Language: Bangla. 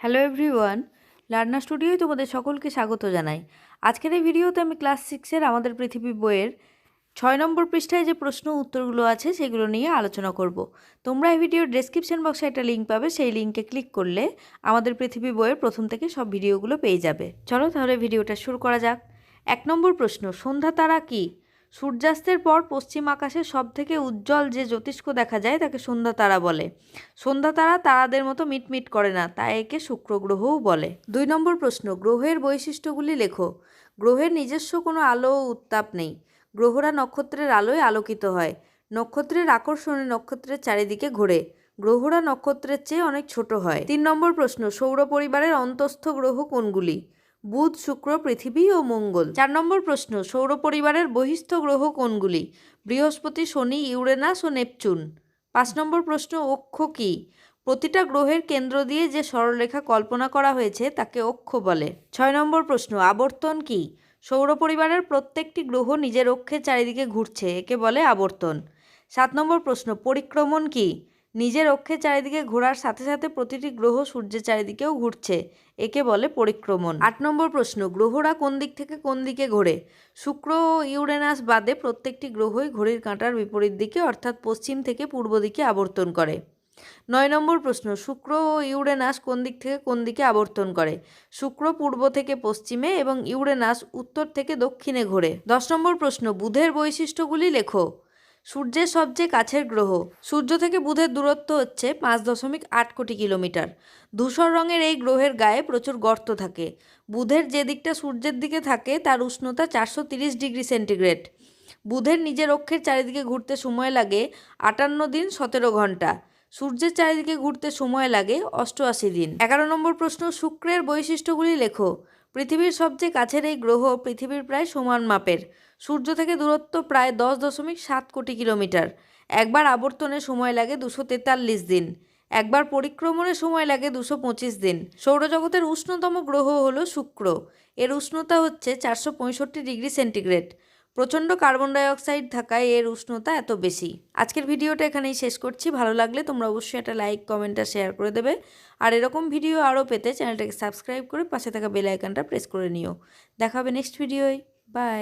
হ্যালো এভরিওয়ান লার্নার স্টুডিওয় তোমাদের সকলকে স্বাগত জানাই। আজকের এই ভিডিওতে আমি ক্লাস সিক্সের আমাদের পৃথিবী বইয়ের ছয় নম্বর পৃষ্ঠায় যে প্রশ্ন উত্তরগুলো আছে সেগুলো নিয়ে আলোচনা করব। তোমরা এই ভিডিওর ডেসক্রিপশন বক্সে একটা লিঙ্ক পাবে, সেই লিঙ্কে ক্লিক করলে আমাদের পৃথিবী বইয়ের প্রথম থেকে সব ভিডিওগুলো পেয়ে যাবে। চলো তাহলে ভিডিওটা শুরু করা যাক। এক নম্বর প্রশ্ন, সন্ধ্যা তারা কি? সূর্যাস্তের পর পশ্চিম আকাশে সব থেকে উজ্জ্বল যে জ্যোতিষ্ক দেখা যায় তাকে সন্ধ্যা তারা বলে। সন্ধ্যা তারা তারাদের মতো মিটমিট করে না, তাই একে শুক্র গ্রহও বলে। দুই নম্বর প্রশ্ন, গ্রহের বৈশিষ্ট্যগুলি লেখো। গ্রহের নিজস্ব কোনো আলো ও উত্তাপ নেই। গ্রহরা নক্ষত্রের আলোয় আলোকিত হয়। নক্ষত্রের আকর্ষণে নক্ষত্রের চারিদিকে ঘোরে। গ্রহরা নক্ষত্রের চেয়ে অনেক ছোট হয়। তিন নম্বর প্রশ্ন, সৌর পরিবারের অন্তস্থ গ্রহ কোনগুলি? বুধ, শুক্র, পৃথিবী ও মঙ্গল। চার নম্বর প্রশ্ন, সৌর পরিবারের বহিস্থ গ্রহ কোনগুলি? বৃহস্পতি, শনি, ইউরেনাস ও নেপচুন। পাঁচ নম্বর প্রশ্ন, অক্ষ কী? প্রতিটা গ্রহের কেন্দ্র দিয়ে যে সরলরেখা কল্পনা করা হয়েছে, তাকে অক্ষ বলে। ছয় নম্বর প্রশ্ন, আবর্তন কী? সৌর পরিবারের প্রত্যেকটি গ্রহ নিজের অক্ষের চারিদিকে ঘুরছে, একে বলে আবর্তন। সাত নম্বর প্রশ্ন, পরিক্রমণ কী? নিজের অক্ষের চারিদিকে ঘোরার সাথে সাথে প্রতিটি গ্রহ সূর্যের চারিদিকেও ঘুরছে, একে বলে পরিক্রমণ। আট নম্বর প্রশ্ন, গ্রহরা কোন দিক থেকে কোন দিকে ঘোরে? শুক্র ও ইউরেনাস বাদে প্রত্যেকটি গ্রহই ঘড়ির কাঁটার বিপরীত দিকে, অর্থাৎ পশ্চিম থেকে পূর্ব দিকে আবর্তন করে। নয় নম্বর প্রশ্ন, শুক্র ও ইউরেনাস কোন দিক থেকে কোন দিকে আবর্তন করে? শুক্র পূর্ব থেকে পশ্চিমে এবং ইউরেনাস উত্তর থেকে দক্ষিণে ঘোরে। দশ নম্বর প্রশ্ন, বুধের বৈশিষ্ট্যগুলি লেখো। সূর্যের সবচেয়ে কাছের গ্রহ। সূর্য থেকে বুধের দূরত্ব হচ্ছে পাঁচ দশমিক আট কোটি কিলোমিটার। ধূসর রঙের এই গ্রহের গায়ে প্রচুর গর্ত থাকে। বুধের যে দিকটা সূর্যের দিকে থাকে, তার উষ্ণতা চারশো তিরিশ ডিগ্রি সেন্টিগ্রেড। বুধের নিজের অক্ষের চারিদিকে ঘুরতে সময় লাগে আটান্ন দিন সতেরো ঘণ্টা। সূর্যের চারিদিকে ঘুরতে সময় লাগে অষ্টআশি দিন। এগারো নম্বর প্রশ্ন, শুক্রের বৈশিষ্ট্যগুলি লেখো। পৃথিবীর সবচেয়ে কাছের এই গ্রহ পৃথিবীর প্রায় সমান মাপের। সূর্য থেকে দূরত্ব প্রায় দশ দশমিক সাত কোটি কিলোমিটার। একবার আবর্তনে সময় লাগে দুশো তেতাল্লিশ দিন। একবার পরিক্রমণের সময় লাগে দুশো পঁচিশ দিন। সৌরজগতের উষ্ণতম গ্রহ হলো শুক্র। এর উষ্ণতা হচ্ছে চারশো পঁয়ষট্টি ডিগ্রি সেন্টিগ্রেড। প্রচণ্ড কার্বন ডাইঅক্সাইড থাকায় এর উষ্ণতা এত বেশি। আজকের ভিডিওটা এখানেই শেষ করছি। ভালো লাগলে তোমরা অবশ্যই একটা লাইক কমেন্ট আর শেয়ার করে দেবে। আর এরকম ভিডিও আরও পেতে চ্যানেলটাকে সাবস্ক্রাইব করে পাশে থাকা বেল আইকনটা প্রেস করে নিও। দেখা হবে নেক্সট ভিডিওয় বাই